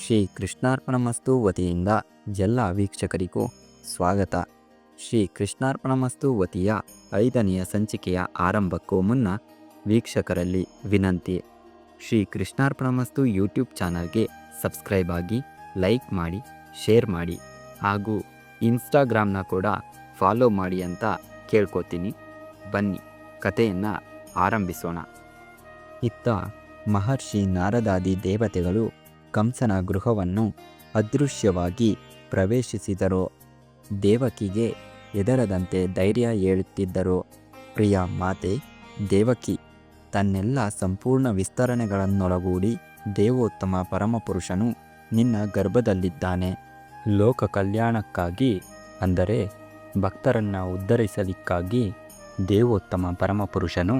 ಶ್ರೀ ಕೃಷ್ಣಾರ್ಪಣಮಸ್ತು ವತಿಯಿಂದ ಎಲ್ಲ ವೀಕ್ಷಕರಿಗೂ ಸ್ವಾಗತ. ಶ್ರೀ ಕೃಷ್ಣಾರ್ಪಣಮಸ್ತು ವತಿಯ ಐದನೆಯ ಸಂಚಿಕೆಯ ಆರಂಭಕ್ಕೂ ಮುನ್ನ ವೀಕ್ಷಕರಲ್ಲಿ ವಿನಂತಿ. ಶ್ರೀ ಕೃಷ್ಣಾರ್ಪಣಮಸ್ತು ಯೂಟ್ಯೂಬ್ ಚಾನಲ್ಗೆ ಸಬ್ಸ್ಕ್ರೈಬ್ ಆಗಿ, ಲೈಕ್ ಮಾಡಿ, ಶೇರ್ ಮಾಡಿ ಹಾಗೂ ಇನ್ಸ್ಟಾಗ್ರಾಮ್ನ ಕೂಡ ಫಾಲೋ ಮಾಡಿ ಅಂತ ಕೇಳ್ಕೊತೀನಿ. ಬನ್ನಿ, ಕಥೆಯನ್ನು ಆರಂಭಿಸೋಣ. ಇತ್ತ ಮಹರ್ಷಿ ನಾರದಾದಿ ದೇವತೆಗಳು ಕಂಸನ ಗೃಹವನ್ನು ಅದೃಶ್ಯವಾಗಿ ಪ್ರವೇಶಿಸಿದರು. ದೇವಕಿಗೆ ಎದರದಂತೆ ಧೈರ್ಯ ಹೇಳುತ್ತಿದ್ದರು. ಪ್ರಿಯ ಮಾತೆ, ದೇವಕಿ, ತನ್ನೆಲ್ಲ ಸಂಪೂರ್ಣ ವಿಸ್ತರಣೆಗಳನ್ನೊಳಗೂಡಿ ದೇವೋತ್ತಮ ಪರಮಪುರುಷನು ನಿನ್ನ ಗರ್ಭದಲ್ಲಿದ್ದಾನೆ. ಲೋಕ ಕಲ್ಯಾಣಕ್ಕಾಗಿ ಅಂದರೆ ಭಕ್ತರನ್ನು ಉದ್ಧರಿಸಲಿಕ್ಕಾಗಿ ದೇವೋತ್ತಮ ಪರಮಪುರುಷನು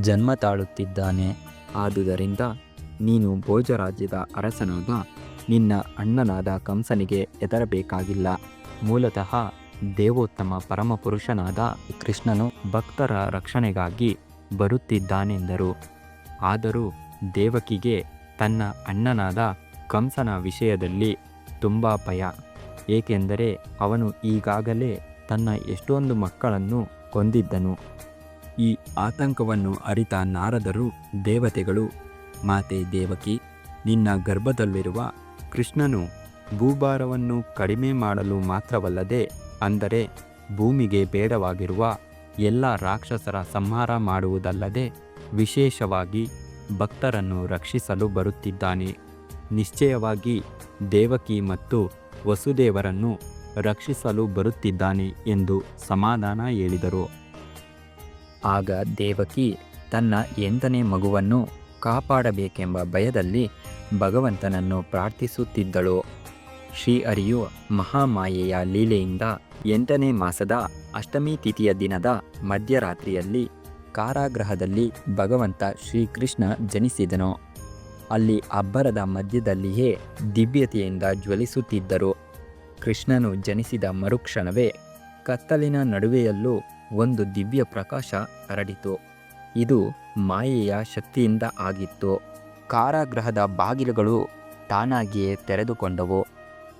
ಜನ್ಮ ತಾಳುತ್ತಿದ್ದಾನೆ. ಆದುದರಿಂದ ನೀನು ಭೋಜರಾಜ್ಯದ ಅರಸನಾದ ನಿನ್ನ ಅಣ್ಣನಾದ ಕಂಸನಿಗೆ ಹೆದರಬೇಕಾಗಿಲ್ಲ. ಮೂಲತಃ ದೇವೋತ್ತಮ ಪರಮಪುರುಷನಾದ ಕೃಷ್ಣನು ಭಕ್ತರ ರಕ್ಷಣೆಗಾಗಿ ಬರುತ್ತಿದ್ದಾನೆಂದರು. ಆದರೂ ದೇವಕಿಗೆ ತನ್ನ ಅಣ್ಣನಾದ ಕಂಸನ ವಿಷಯದಲ್ಲಿ ತುಂಬ ಭಯ. ಏಕೆಂದರೆ ಅವನು ಈಗಾಗಲೇ ತನ್ನ ಎಷ್ಟೊಂದು ಮಕ್ಕಳನ್ನು ಕೊಂದಿದ್ದನು ಈ ಆತಂಕವನ್ನು ಅರಿತ ನಾರದರು ದೇವತೆಗಳು ಮಾತೆ ದೇವಕಿ, ನಿನ್ನ ಗರ್ಭದಲ್ಲಿರುವ ಕೃಷ್ಣನು ಭೂಭಾರವನ್ನು ಕಡಿಮೆ ಮಾಡಲು ಮಾತ್ರವಲ್ಲದೆ ಅಂದರೆ ಭೂಮಿಗೆ ಬೇಡವಾಗಿರುವ ಎಲ್ಲ ರಾಕ್ಷಸರ ಸಂಹಾರ ಮಾಡುವುದಲ್ಲದೆ ವಿಶೇಷವಾಗಿ ಭಕ್ತರನ್ನು ರಕ್ಷಿಸಲು ಬರುತ್ತಿದ್ದಾನೆ. ನಿಶ್ಚಯವಾಗಿ ದೇವಕಿ ಮತ್ತು ವಸುದೇವರನ್ನು ರಕ್ಷಿಸಲು ಬರುತ್ತಿದ್ದಾನೆ ಎಂದು ಸಮಾಧಾನ ಹೇಳಿದರು. ಆಗ ದೇವಕಿ ತನ್ನ ಎಂಟನೇ ಮಗುವನ್ನು ಕಾಪಾಡಬೇಕೆಂಬ ಭಯದಲ್ಲಿ ಭಗವಂತನನ್ನು ಪ್ರಾರ್ಥಿಸುತ್ತಿದ್ದಳು. ಶ್ರೀ ಅರಿಯು ಮಹಾಮಾಯೆಯ ಲೀಲೆಯಿಂದ ಎಂಟನೇ ಮಾಸದ ಅಷ್ಟಮಿ ತಿಥಿಯ ದಿನದ ಮಧ್ಯರಾತ್ರಿಯಲ್ಲಿ ಕಾರಾಗೃಹದಲ್ಲಿ ಭಗವಂತ ಶ್ರೀಕೃಷ್ಣ ಜನಿಸಿದನು. ಅಲ್ಲಿ ಅಬ್ಬರದ ಮಧ್ಯದಲ್ಲಿಯೇ ದಿವ್ಯತೆಯಿಂದ ಜ್ವಲಿಸುತ್ತಿದ್ದರು. ಕೃಷ್ಣನು ಜನಿಸಿದ ಮರುಕ್ಷಣವೇ ಕತ್ತಲಿನ ನಡುವೆಯಲ್ಲೂ ಒಂದು ದಿವ್ಯ ಪ್ರಕಾಶ ಹರಡಿತು. ಇದು ಮಾಯೆಯ ಶಕ್ತಿಯಿಂದ ಆಗಿತ್ತು. ಕಾರಾಗೃಹದ ಬಾಗಿಲುಗಳು ತಾನಾಗಿಯೇ ತೆರೆದುಕೊಂಡವು.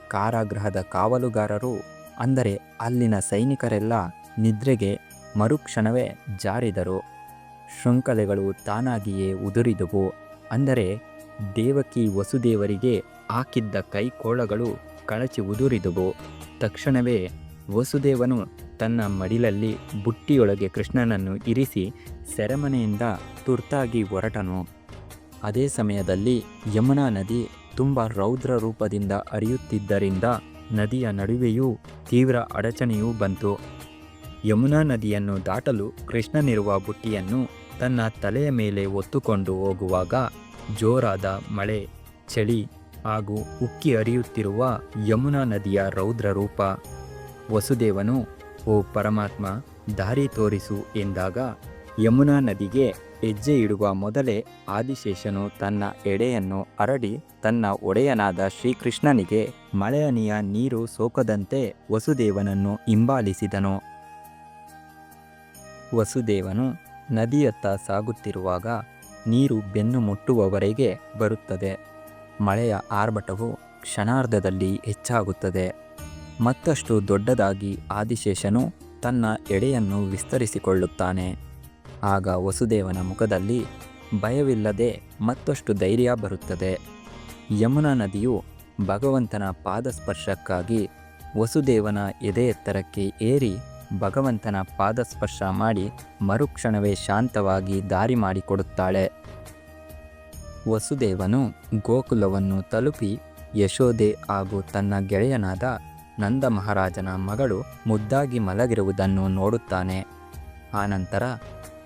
ಕಾರಾಗೃಹದ ಕಾವಲುಗಾರರು, ಅಂದರೆ ಅಲ್ಲಿನ ಸೈನಿಕರೆಲ್ಲ ನಿದ್ರೆಗೆ ಮರುಕ್ಷಣವೇ ಜಾರಿದರು. ಶೃಂಖಲೆಗಳು ತಾನಾಗಿಯೇ ಉದುರಿದವು. ಅಂದರೆ ದೇವಕಿ ವಸುದೇವರಿಗೆ ಹಾಕಿದ್ದ ಕೈಕೋಳಗಳು ಕಳಚಿ ಉದುರಿದವು. ತಕ್ಷಣವೇ ವಸುದೇವನು ತನ್ನ ಮಡಿಲಲ್ಲಿ ಬುಟ್ಟಿಯೊಳಗೆ ಕೃಷ್ಣನನ್ನು ಇರಿಸಿ ಸೆರೆಮನೆಯಿಂದ ತುರ್ತಾಗಿ ಹೊರಟನು. ಅದೇ ಸಮಯದಲ್ಲಿ ಯಮುನಾ ನದಿ ತುಂಬ ರೌದ್ರ ರೂಪದಿಂದ ಹರಿಯುತ್ತಿದ್ದರಿಂದ ನದಿಯ ನಡುವೆಯೂ ತೀವ್ರ ಅಡಚಣೆಯೂ ಬಂತು. ಯಮುನಾ ನದಿಯನ್ನು ದಾಟಲು ಕೃಷ್ಣನಿರುವ ಬುಟ್ಟಿಯನ್ನು ತನ್ನ ತಲೆಯ ಮೇಲೆ ಒತ್ತುಕೊಂಡು ಹೋಗುವಾಗ ಜೋರಾದ ಮಳೆ, ಚಳಿ ಹಾಗೂ ಉಕ್ಕಿ ಹರಿಯುತ್ತಿರುವ ಯಮುನಾ ನದಿಯ ರೌದ್ರ ರೂಪ. ವಸುದೇವನು ಓ ಪರಮಾತ್ಮ, ದಾರಿ ತೋರಿಸು ಎಂದಾಗ ಯಮುನಾ ನದಿಗೆ ಹೆಜ್ಜೆ ಇಡುವ ಮೊದಲೇ ಆದಿಶೇಷನು ತನ್ನ ಎಡೆಯನ್ನು ಅರಡಿ ತನ್ನ ಒಡೆಯನಾದ ಶ್ರೀಕೃಷ್ಣನಿಗೆ ಮಳೆಯನಿಯ ನೀರು ಸೋಕದಂತೆ ವಸುದೇವನನ್ನು ಹಿಂಬಾಲಿಸಿದನು. ವಸುದೇವನು ನದಿಯತ್ತ ಸಾಗುತ್ತಿರುವಾಗ ನೀರು ಬೆನ್ನು ಮುಟ್ಟುವವರೆಗೆ ಬರುತ್ತದೆ. ಮಳೆಯ ಆರ್ಭಟವು ಕ್ಷಣಾರ್ಧದಲ್ಲಿ ಹೆಚ್ಚಾಗುತ್ತದೆ. ಮತ್ತಷ್ಟು ದೊಡ್ಡದಾಗಿ ಆದಿಶೇಷನು ತನ್ನ ಎಡೆಯನ್ನು ವಿಸ್ತರಿಸಿಕೊಳ್ಳುತ್ತಾನೆ. ಆಗ ವಸುದೇವನ ಮುಖದಲ್ಲಿ ಭಯವಿಲ್ಲದೆ ಮತ್ತಷ್ಟು ಧೈರ್ಯ ಬರುತ್ತದೆ. ಯಮುನಾ ನದಿಯು ಭಗವಂತನ ಪಾದಸ್ಪರ್ಶಕ್ಕಾಗಿ ವಸುದೇವನ ಎದೆ ಎತ್ತರಕ್ಕೆ ಏರಿ ಭಗವಂತನ ಪಾದಸ್ಪರ್ಶ ಮಾಡಿ ಮರುಕ್ಷಣವೇ ಶಾಂತವಾಗಿ ದಾರಿ ಮಾಡಿಕೊಡುತ್ತಾಳೆ. ವಸುದೇವನು ಗೋಕುಲವನ್ನು ತಲುಪಿ ಯಶೋದೆ ಹಾಗೂ ತನ್ನ ಗೆಳೆಯನಾದ ನಂದ ಮಹಾರಾಜನ ಮಗಳು ಮುದ್ದಾಗಿ ಮಲಗಿರುವುದನ್ನು ನೋಡುತ್ತಾನೆ. ಆನಂತರ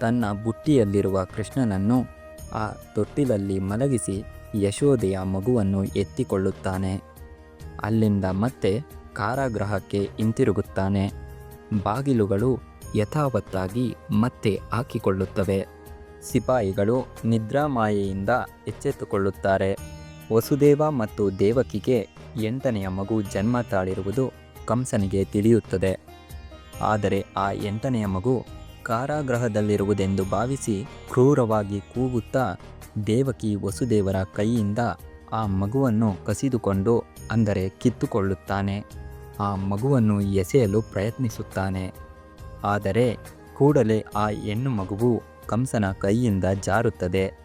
ತನ್ನ ಬುಟ್ಟಿಯಲ್ಲಿರುವ ಕೃಷ್ಣನನ್ನು ಆ ತೊಟ್ಟಿಲಲ್ಲಿ ಮಲಗಿಸಿ ಯಶೋದೆಯ ಮಗುವನ್ನು ಎತ್ತಿಕೊಳ್ಳುತ್ತಾನೆ. ಅಲ್ಲಿಂದ ಮತ್ತೆ ಕಾರಾಗೃಹಕ್ಕೆ ಹಿಂತಿರುಗುತ್ತಾನೆ. ಬಾಗಿಲುಗಳು ಯಥಾವತ್ತಾಗಿ ಮತ್ತೆ ಹಾಕಿಕೊಳ್ಳುತ್ತವೆ. ಸಿಪಾಯಿಗಳು ನಿದ್ರಾಮಾಯೆಯಿಂದ ಎಚ್ಚೆತ್ತುಕೊಳ್ಳುತ್ತಾರೆ. ವಸುದೇವ ಮತ್ತು ದೇವಕಿಗೆ ಎಂಟನೆಯ ಮಗು ಜನ್ಮ ತಾಳಿರುವುದು ಕಂಸನಿಗೆ ತಿಳಿಯುತ್ತದೆ. ಆದರೆ ಆ ಎಂಟನೆಯ ಮಗು ಕಾರಾಗೃಹದಲ್ಲಿರುವುದೆಂದು ಭಾವಿಸಿ ಕ್ರೂರವಾಗಿ ಕೂಗುತ್ತಾ ದೇವಕಿ ವಸುದೇವರ ಕೈಯಿಂದ ಆ ಮಗುವನ್ನು ಕಸಿದುಕೊಂಡು ಅಂದರೆ ಕಿತ್ತುಕೊಳ್ಳುತ್ತಾನೆ. ಆ ಮಗುವನ್ನು ಎಸೆಯಲು ಪ್ರಯತ್ನಿಸುತ್ತಾನೆ. ಆದರೆ ಕೂಡಲೇ ಆ ಹೆಣ್ಣು ಮಗುವು ಕಂಸನ ಕೈಯಿಂದ ಜಾರುತ್ತದೆ.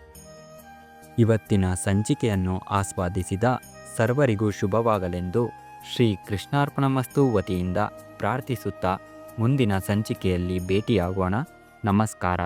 ಇವತ್ತಿನ ಸಂಚಿಕೆಯನ್ನು ಆಸ್ವಾದಿಸಿದ ಸರ್ವರಿಗೂ ಶುಭವಾಗಲೆಂದು ಶ್ರೀ ಕೃಷ್ಣಾರ್ಪಣಮಸ್ತು ವತಿಯಿಂದ ಪ್ರಾರ್ಥಿಸುತ್ತಾ ಮುಂದಿನ ಸಂಚಿಕೆಯಲ್ಲಿ ಭೇಟಿಯಾಗೋಣ. ನಮಸ್ಕಾರ.